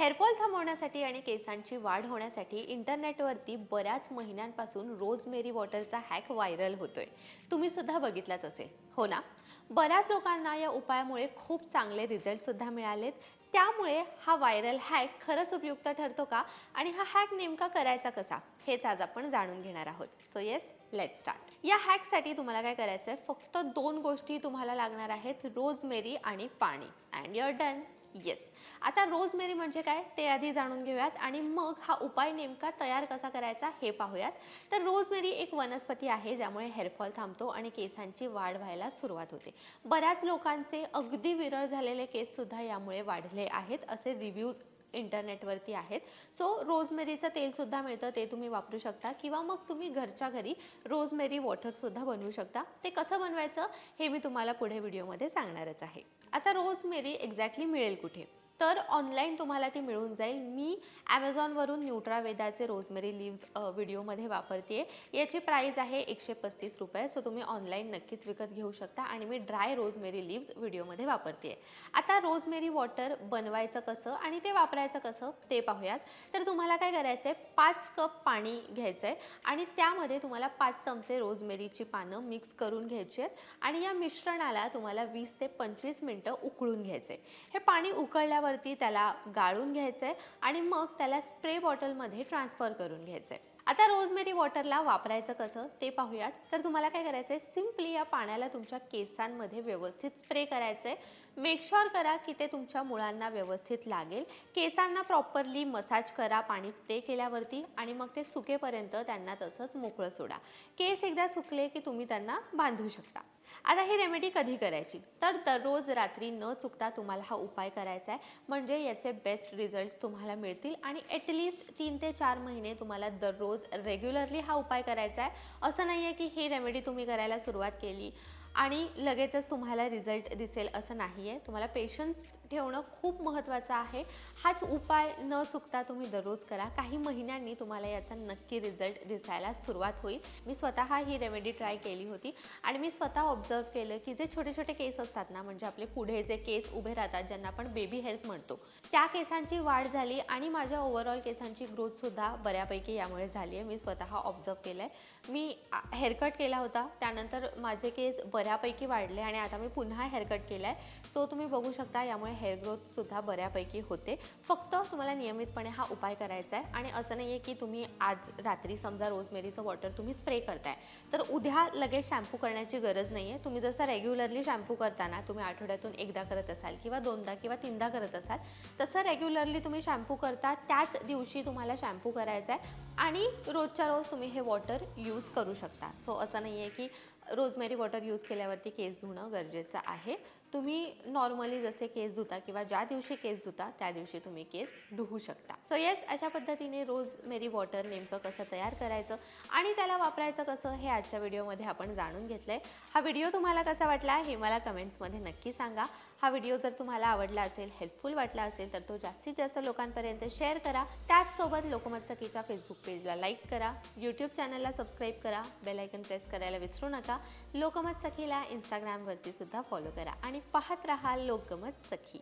Hair fall थांबवण्यासाठी आणि केसांची वाढ होण्यासाठी इंटरनेटवरती बऱ्याच महिन्यांपासून रोजमेरी वॉटरचा हॅक व्हायरल होतोय. तुम्ही सुद्धा बघितलाच असेल. हो ना? बऱ्याच लोकांना या उपायामुळे खूप चांगले रिझल्टसुद्धा मिळालेत. त्यामुळे हा व्हायरल हॅक खरंच उपयुक्त ठरतो का? आणि हा हॅक नेमका करायचा कसा? हेच आज आपण जाणून घेणार आहोत. सो येस लेट स्टार्ट या हॅकसाठी तुम्हाला काय करायचं आहे फक्त दोन गोष्टी तुम्हाला लागणार आहेत. रोजमेरी आणि पाणी. अँड युअर डन येस आता रोजमेरी म्हणजे काय? ते आधी जाणून घेऊयात. आणि मग हा उपाय नेमका तयार कसा करायचा हे पाहूयात. तर रोजमेरी एक वनस्पती आहे ज्यामुळे हेअरफॉल थांबतो आणि केसांची वाढ व्हायला सुरुवात होते. बऱ्याच लोकांचे अगदी विरळ झालेले केससुद्धा यामुळे वाढले आहेत असे रिव्ह्यूज इंटरनेटवरती आहेत. सो रोजमेरीचं तेलसुद्धा मिळतं ते तुम्ही वापरू शकता. किंवा मग तुम्ही घरच्या घरी रोजमेरी वॉटरसुद्धा बनवू शकता. ते कसं बनवायचं हे मी तुम्हाला पुढे व्हिडिओमध्ये सांगणारच आहे. आता रोजमेरी एक्झॅक्टली मिळेल कुठे? तर ऑनलाईन तुम्हाला ती मिळून जाईल. मी ॲमेझॉनवरून न्यूट्रावेदाचे रोजमेरी लिव्ज व्हिडिओमध्ये वापरते. याची प्राईस आहे एकशे पस्तीस रुपये. सो तुम्ही ऑनलाईन नक्कीच विकत घेऊ शकता आणि मी ड्राय रोजमेरी लिव्ज व्हिडिओमध्ये वापरते. आता रोजमेरी वॉटर बनवायचं कसं आणि ते वापरायचं कसं ते पाहूयात. तर तुम्हाला काय करायचं आहे? पाच कप पाणी घ्यायचं आहे आणि त्यामध्ये तुम्हाला पाच चमचे रोजमेरीची पानं मिक्स करून घ्यायची आहेत आणि या मिश्रणाला तुम्हाला वीस ते पंचवीस मिनटं उकळून घ्यायचं आहे. हे पाणी उकळल्यावर उकळल्यावरती त्याला गाळून घ्यायचं आहे आणि मग त्याला स्प्रे बॉटलमध्ये ट्रान्सफर करून घ्यायचं आहे आता रोजमेरी वॉटरला वापरायचं कसं ते पाहूयात. तर तुम्हाला काय करायचं आहे सिम्पली या पाण्याला तुमच्या केसांमध्ये व्यवस्थित स्प्रे करायचं आहे मेक करा की ते तुमच्या मुळांना व्यवस्थित लागेल. केसांना प्रॉपरली मसाज करा पाणी स्प्रे केल्यावरती आणि मग ते सुकेपर्यंत त्यांना तसंच मोकळं सोडा. केस एकदा सुकले की तुम्ही त्यांना बांधू शकता. आता ही रेमेडी कधी करायची? तर दररोज रात्री न चुकता तुम्हाला हा उपाय करायचा आहे. म्हणजे याचे बेस्ट रिझल्ट्स तुम्हाला मिळतील आणि ॲटलिस्ट तीन ते चार महिने तुम्हाला दररोज रेग्युलरली हा उपाय करायचा आहे. असं नाही आहे की ही रेमेडी तुम्ही करायला सुरुवात केली. आणि लगेचच तुम्हाला रिझल्ट दिसेल असं नाही आहे तुम्हाला पेशन्स ठेवणं खूप महत्त्वाचं आहे. हाच उपाय न चुकता तुम्ही दररोज करा. काही महिन्यांनी तुम्हाला याचा नक्की रिझल्ट दिसायला सुरुवात होईल. मी स्वतः ही रेमेडी ट्राय केली होती आणि मी स्वतः ऑब्झर्व केलं की जे छोटे छोटे केस असतात ना म्हणजे आपले पुढे जे केस उभे राहतात ज्यांना आपण बेबी हेअर्स म्हणतो त्या केसांची वाढ झाली आणि माझ्या ओव्हरऑल केसांची ग्रोथसुद्धा बऱ्यापैकी यामुळे झाली आहे मी स्वतः ऑब्झर्व केलं आहे मी हेअरकट केला होता. त्यानंतर माझे केस बऱ्यापैकी वाढले आणि आता मी पुन्हा हेअरकट केला आहे सो तुम्ही बघू शकता यामुळे हेअर ग्रोथसुद्धा बऱ्यापैकी होते. फक्त तुम्हाला नियमितपणे हा उपाय करायचा आहे आणि असं नाही आहे की तुम्ही आज रात्री समजा रोजमेरीचं वॉटर तुम्ही स्प्रे करताय. तर उद्या लगेच शॅम्पू करण्याची गरज नाही आहे तुम्ही जसं रेग्युलरली शॅम्पू करताना तुम्ही आठवड्यातून एकदा करत असाल किंवा दोनदा किंवा तीनदा करत असाल तसं रेग्युलरली तुम्ही शॅम्पू करता त्याच दिवशी तुम्हाला शॅम्पू करायचा आहे आणि रोजच्या रोज तुम्ही हे वॉटर यूज करू शकता. सो असं नाही आहे की रोजमेरी वॉटर यूज केल्यावरती केस धुणं गरजेचं आहे. तुम्ही नॉर्मली जसे केस धुता किंवा ज्या दिवशी केस धुता त्या दिवशी तुम्ही केस धुवू शकता. सो येस अशा पद्धतीने रोज मेरी वॉटर नेमकं कसं तयार करायचं आणि त्याला वापरायचं कसं हे आजच्या व्हिडिओमध्ये आपण जाणून घेतलं आहे हा व्हिडिओ तुम्हाला कसा वाटला हे मला कमेंट्समध्ये नक्की सांगा. हा व्हिडिओ जर तुम्हाला आवडला असेल हेल्पफुल वाटला असेल तर तो जास्तीत जास्त लोकांपर्यंत शेअर करा. त्याचसोबत लोकमत सखीच्या फेसबुक पेजला लाईक करा. यूट्यूब चॅनलला सबस्क्राईब करा. बेलायकन प्रेस करायला विसरू नका. लोकमत सखीला इंस्टाग्रामवरती सुद्धा फॉलो करा. आणि आणि पाहत राहा लोकमत सखी.